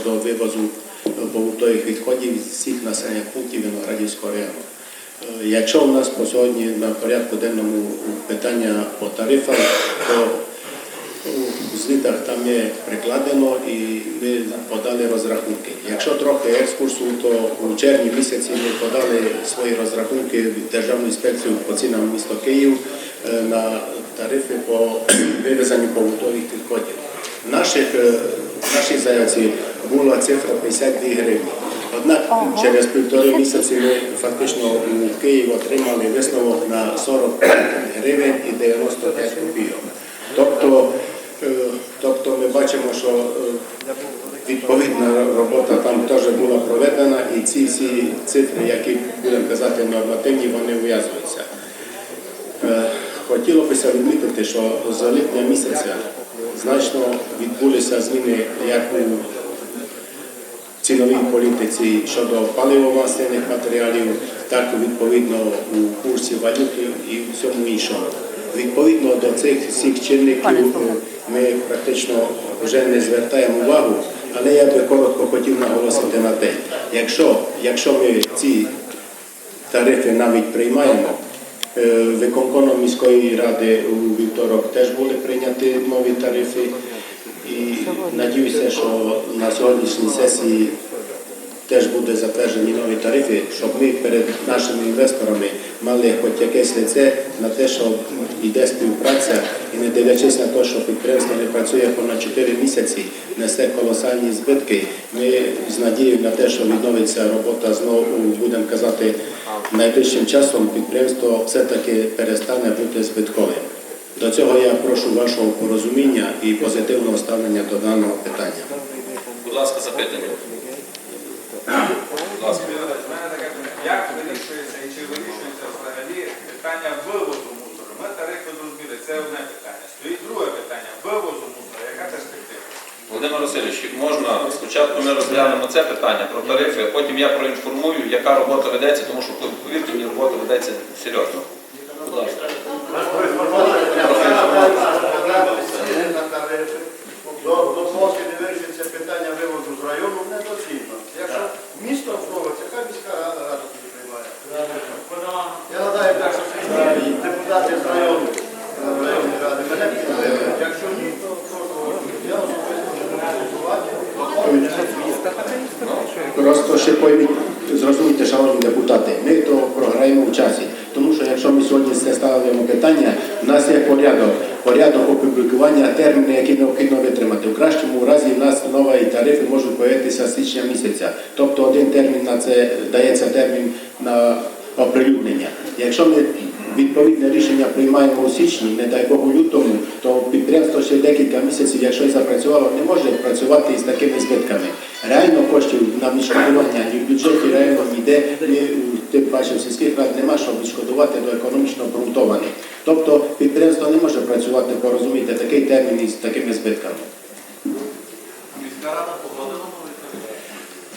щодо вивозу е, побутових відходів з всіх населених пунктів Виноградівського району. Е, Якщо у нас по сьогодні на порядку денному питання по тарифах, то у звітах там є прикладено і ми подали розрахунки. Якщо трохи екскурсу, то у червні місяці ми подали свої розрахунки в Державну інспекцію по цінам міста Київ е, на тарифи по вивезенню побутових відходів. Наших, е, в нашій заявці була цифра 52 гривні. Однак через півтори місяці ми фактично у Києві отримали висновок на 40 гривень і 95 копійок. Тобто, е, тобто ми бачимо, що е, відповідна робота там теж була проведена, і ці всі цифри, які будемо казати нормативні, вони ув'язуються. Е, Хотілося б відмітити, що з липня місяця значно відбулися зміни як у ціновій політиці щодо паливо-масляних матеріалів, так і відповідно у курсі валюти і всьому іншому. Відповідно до цих всіх чинників ми практично вже не звертаємо увагу, але я би коротко хотів наголосити на те, якщо, якщо ми ці тарифи навіть приймаємо. Е, Виконкомом міської ради у вівторок теж були прийняті нові тарифи. І надіюся, що на сьогоднішній сесії теж буде затверджені нові тарифи, щоб ми перед нашими інвесторами мали хоч якесь лице на те, що йде співпраця і не дивлячись на те, що підприємство не працює понад 4 місяці, несе колосальні збитки. Ми з надією на те, що відновиться робота знову, будемо казати, найближчим часом підприємство все-таки перестане бути збитковим. До цього я прошу вашого порозуміння і позитивного ставлення до даного питання. Будь ласка, запитання. Будь ласка. У мене таке питання. Як вирішується і чи вирішується взагалі питання вивозу мусору? Ми тарифи зрозуміли, це одне питання. Стоїть друге питання вивозу мусору. Яка перспектива? Володимир Васильович, можна спочатку ми розглянемо це питання про тарифи, а потім я проінформую, яка робота ведеться, тому що повірте мені, робота ведеться серйозно. Будь ласка. До, до поки не вирішиться питання вивозу з району, недоцільно. Якщо місто впроводиться, яка міська рада рада тоді приймає? Я нагадаю, так, що всі депутати з району, е, районної ради мене підтримують. Якщо ні, то, то, то я особисто не буду голосувати. Просто ще пойміть, зрозумійте, шановні депутати, ми то програємо в часі. Тому що якщо ми сьогодні це ставимо питання, у нас є порядок, порядок опублікування терміни, які необхідно витримати. В кращому разі в нас нові тарифи можуть появитися з січня місяця. Тобто один термін на це дається термін на оприлюднення. Якщо ми відповідне рішення приймаємо у січні, не дай Бог у лютому, то підприємство ще декілька місяців, якщо і запрацювало, не може працювати із такими збитками. Реально коштів на відшкодування і в бюджеті реально ніде, ні у тим паче в сільських рад нема, щоб відшкодувати до економічно обґрунтованих. Тобто підприємство не може працювати, порозумійте, такий термін із такими збитками. Міська рада погодила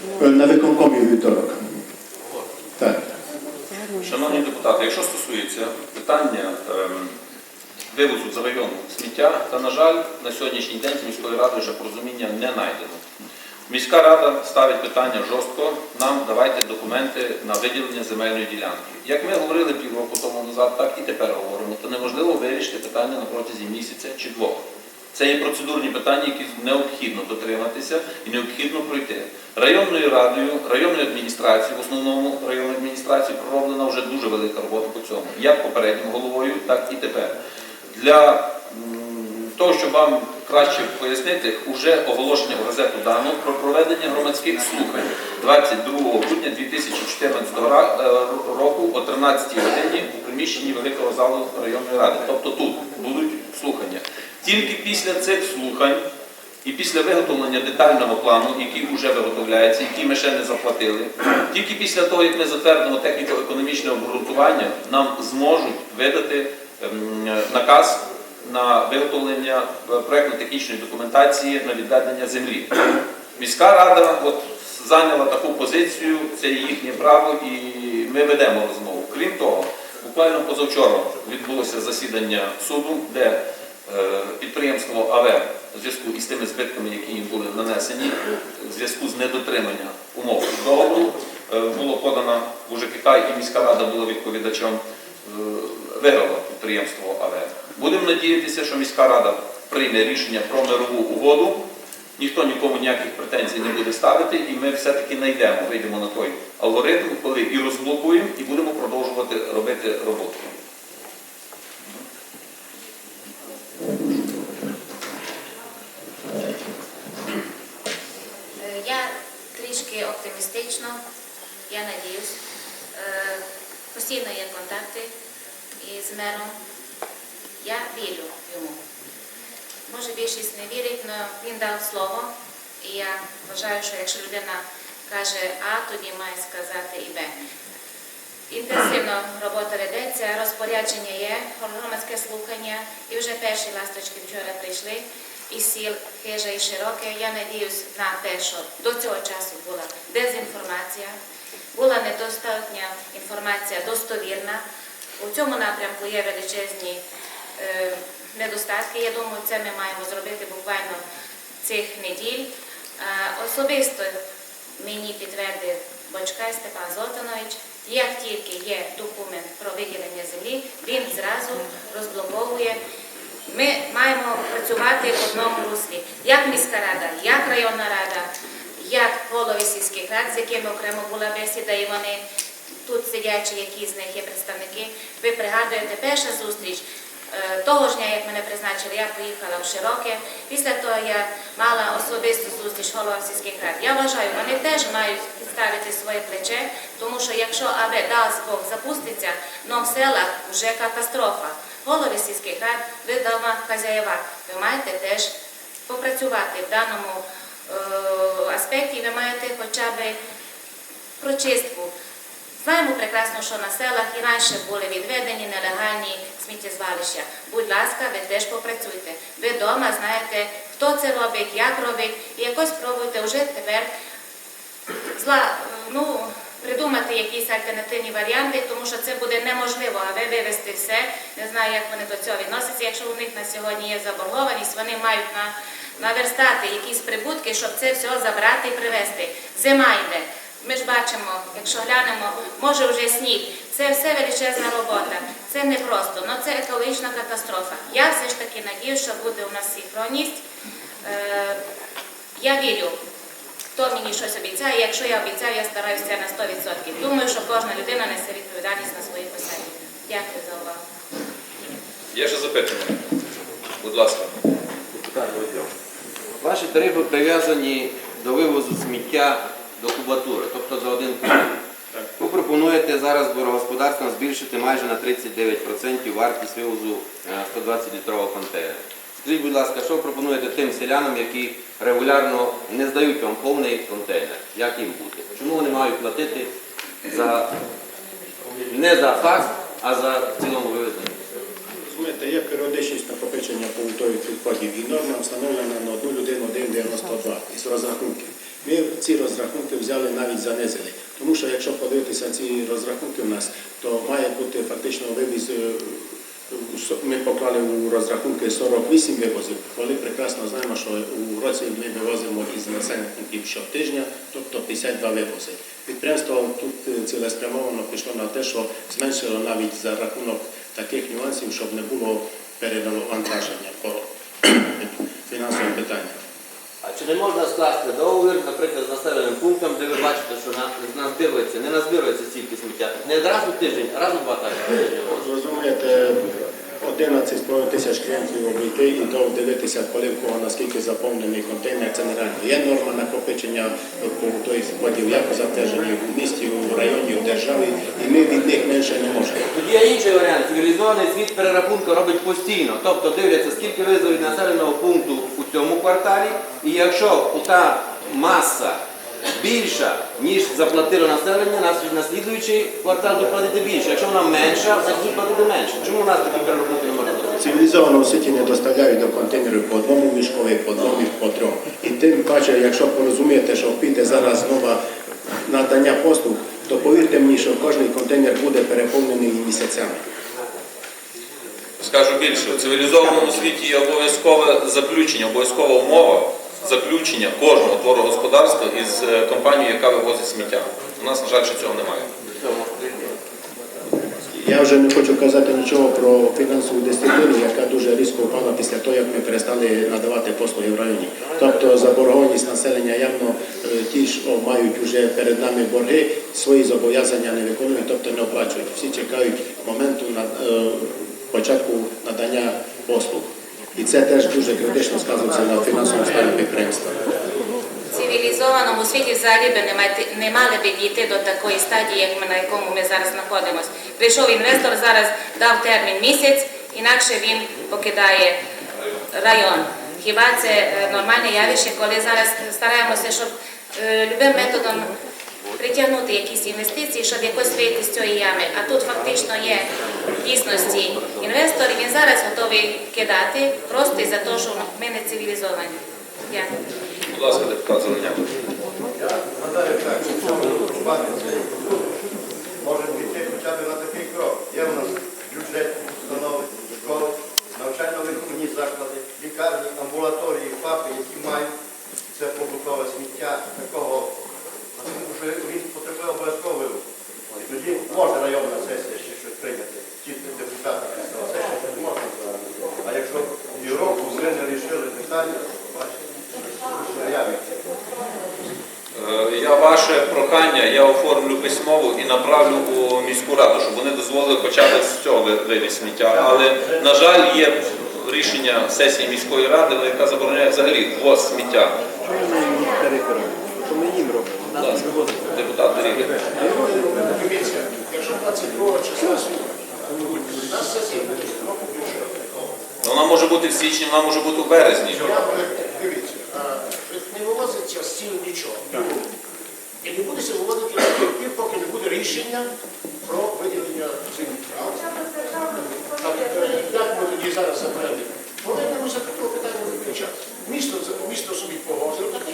Е, На виконкомі вівторок. Так. Шановні депутати, якщо стосується питання ем, вивозу за району сміття, та, на жаль, на сьогоднішній день з міською радою вже порозуміння не знайдено. Міська рада ставить питання жорстко, нам давайте документи на виділення земельної ділянки. Як ми говорили півроку тому назад, так і тепер говоримо, то неможливо вирішити питання на протязі місяця чи двох. Це є процедурні питання, які необхідно дотриматися і необхідно пройти. Районною радою, районною адміністрацією, в основному районною адміністрацією пророблена вже дуже велика робота по цьому, як попереднім головою, так і тепер. Для того, щоб вам краще пояснити, уже оголошення в газету дано про проведення громадських слухань 22 грудня 2014 е, року о 13 годині у приміщенні Великого залу районної ради. Тобто тут будуть слухання. Тільки після цих слухань і після виготовлення детального плану, який вже виготовляється, який ми ще не заплатили, тільки після того, як ми затвердимо техніко-економічне обґрунтування, нам зможуть видати ем, наказ на виготовлення е, проєктно-технічної документації на відведення землі. Міська рада от, зайняла таку позицію, це їхнє право, і ми ведемо розмову. Крім того, буквально позавчора відбулося засідання суду, де підприємство АВ в зв'язку із тими збитками, які їм були нанесені, в зв'язку з недотриманням умов договору, е, було подано в УЖКХ і міська рада була відповідачем, е, виграла підприємство АВЕ. Будемо надіятися, що міська рада прийме рішення про мирову угоду. Ніхто нікому ніяких претензій не буде ставити, і ми все-таки знайдемо, вийдемо на той алгоритм, коли і розблокуємо, і будемо продовжувати робити роботу. Е, Я трішки оптимістично, я надіюсь. Е, Постійно є контакти із мером. Я вірю йому. Може більшість не вірить, але він дав слово. І я вважаю, що якщо людина каже А, тоді має сказати і Б. Інтенсивно робота ведеться, розпорядження є, громадське слухання, і вже перші ласточки вчора прийшли із сіл Хижа і Широке. Я надіюсь на те, що до цього часу була дезінформація, була недостатня інформація достовірна. У цьому напрямку є величезні е, недостатки. Я думаю, це ми маємо зробити буквально цих неділь. Е, Особисто мені підтвердив Бочкай Степан Золтанович, як тільки є документ про виділення землі, він зразу розблоковує. Ми маємо працювати в одному руслі, як міська рада, як районна рада, як голови сільських рад, з якими окремо була бесіда, і вони тут сидячі, які з них є представники. Ви пригадуєте, перша зустріч того ж дня, як мене призначили, я поїхала в Широке. Після того я мала особисту зустріч голова сільських рад. Я вважаю, вони теж мають підставити своє плече, тому що якщо АВ дасть Бог запуститься, но в селах вже катастрофа. Голови сільських рад, ви дома хазяєва, ви маєте теж попрацювати в даному е, аспекті, ви маєте хоча б прочистку. Знаємо прекрасно, що на селах і раніше були відведені нелегальні сміттєзвалища. Будь ласка, ви теж попрацюйте. Ви вдома знаєте, хто це робить, як робить, і якось спробуйте вже тепер зла, ну, придумати якісь альтернативні варіанти, тому що це буде неможливо, аби вивести все. Не знаю, як вони до цього відносяться. Якщо у них на сьогодні є заборгованість, вони мають на, наверстати якісь прибутки, щоб це все забрати і привезти. Зима йде. Ми ж бачимо, якщо глянемо, може вже сніг. Це все величезна робота. Це не просто, але це екологічна катастрофа. Я все ж таки надію, що буде у нас синхронність. Е, я вірю, хто мені щось обіцяє. Якщо я обіцяю, я стараюся на 100%. Думаю, що кожна людина несе відповідальність на своїй посаді. Дякую за увагу. Є ще запитання? Будь ласка. Ваші тарифи прив'язані до вивозу сміття до кубатури, тобто за один куб. Ви пропонуєте зараз дворогосподарствам збільшити майже на 39% вартість вивозу 120-літрового контейнера. Скажіть, будь ласка, що ви пропонуєте тим селянам, які регулярно не здають вам повний контейнер? Як їм бути? Чому вони мають платити за не за факт, а за в цілому вивезення? Розумієте, є періодичність накопичення побутових відходів і норма встановлена на одну людину 1,92 із розрахунків. Ми ці розрахунки взяли навіть занизили. Тому що якщо подивитися ці розрахунки у нас, то має бути фактично вивіз. е, Ми поклали у розрахунки 48 вивозів, коли прекрасно знаємо, що у році ми вивозимо із населених пунктів щотижня, тобто 52 вивози. Підприємство тут е, цілеспрямовано пішло на те, що зменшило навіть за рахунок таких нюансів, щоб не було перенавантаження по фінансовим питанням. А чи не можна скласти договір, наприклад, з населеним пунктом, де ви бачите, що на, назбирується, не назбирується стільки сміття? Не раз у тиждень, а раз у два тижні. Зрозумієте, 11,5 тисяч клієнтів обійти і то дивитися, коли в кого наскільки заповнений контейнер, це нереально. Є норма накопичення побутових відходів як у в місті, у районі, в державі, і ми від них менше не можемо. Є інший варіант. Цивілізований світ перерахунку робить постійно. Тобто дивляться, скільки визвали населеного пункту у цьому кварталі, і якщо та маса більша, ніж заплатило населення, нас на слідуючий квартал буде платити більше. Якщо вона менша, значить буде платити менше. Чому у нас такі перерахунки не можна робити? Цивілізовано в світі не доставляють до контейнерів по одному мішкові, по двом по трьом. І тим паче, якщо порозумієте, що піде зараз знову надання послуг, то повірте мені, що кожен контейнер буде переповнений місяцями. Скажу більше, в цивілізованому світі є обов'язкове заключення, обов'язкова умова заключення кожного твору господарства із е, компанією, яка вивозить сміття. У нас, на жаль, ще цього немає. Я вже не хочу казати нічого про фінансову дисципліну, яка дуже різко впала після того, як ми перестали надавати послуги в районі. Тобто заборгованість населення явно е, ті, що мають вже перед нами борги, свої зобов'язання не виконують, тобто не оплачують. Всі чекають моменту на е, початку надання послуг. І це теж дуже критично сказується на фінансовому стані підприємства. Цивілізованому світі взагалі би не, мали би дійти до такої стадії, як ми на якому ми зараз знаходимося. Прийшов інвестор, зараз дав термін місяць, інакше він покидає район. Хіба це нормальне явище, коли зараз стараємося, щоб любим методом притягнути якісь інвестиції, щоб якось вийти з цієї ями. А тут фактично є дійсності інвестор, і він зараз готовий кидати просто із-за того, що ми не цивілізовані. Дякую. Будь ласка, депутат Зеленяк. Я гадаю так, що в цьому випадку може піти хоча б на такий крок. Є в нас бюджетні установи, школи, навчально-виховні заклади, лікарні, амбулаторії, ФАПи, які мають це побутове сміття такого, на думку, що він потребує обов'язково вивозу. І тоді може районна сесія ще щось прийняти, ті депутати місцева сесія не можна зробити. А якщо півроку ми не рішили питання, то бачите, що явиться. Е, Я ваше прохання я оформлю письмово і направлю у міську раду, щоб вони дозволили хоча б з цього вивіз сміття. Але, на жаль, є рішення сесії міської ради, яка забороняє взагалі ввоз сміття. Що ми їм робимо? Депутат Доріги. Якщо 22 числа у нас сесія буде року бюджету. Вона може бути в січні, вона може бути в березні. Дивіться, не вивозиться з цілу нічого. І не буде до тих поки не буде рішення про виділення цих прав. як ми тоді зараз забрали? Повернемося до того питання в час. Місто, місто собі погодило, так і.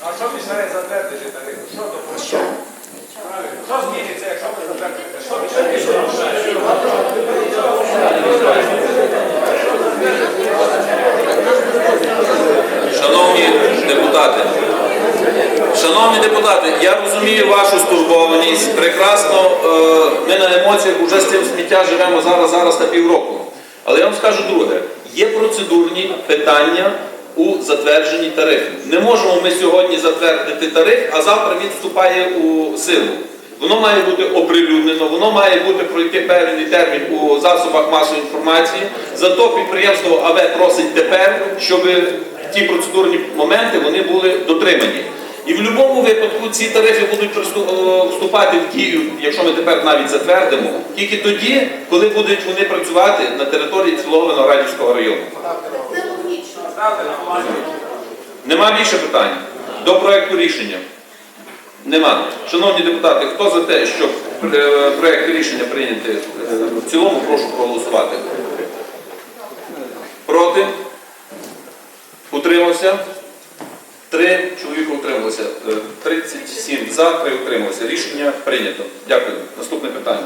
А що мішає затвердити тариф? Що то що? Що зміниться, якщо ви затвердите? Що мішає? Шановні депутати, шановні депутати, я розумію вашу стурбованість. Прекрасно, е, ми на емоціях вже з цим сміття живемо зараз, зараз на півроку. Але я вам скажу друге: є процедурні питання у затвердженні тарифів. Не можемо ми сьогодні затвердити тариф, а завтра він вступає у силу. Воно має бути оприлюднено, воно має бути пройти певний термін у засобах масової інформації. Зато підприємство АВ просить тепер, щоб ті процедурні моменти вони були дотримані. І в будь-якому випадку ці тарифи будуть е, вступати в дію, якщо ми тепер навіть затвердимо, тільки тоді, коли будуть вони працювати на території цілого Виноградівського району. Нема більше питань до проекту рішення? Нема. Шановні депутати, хто за те, щоб е, проект рішення прийняти е, в цілому, прошу проголосувати. Проти? Утримався? Три чоловіка утрималися. Е, 37 за, три утрималися. Рішення прийнято. Дякую. Наступне питання.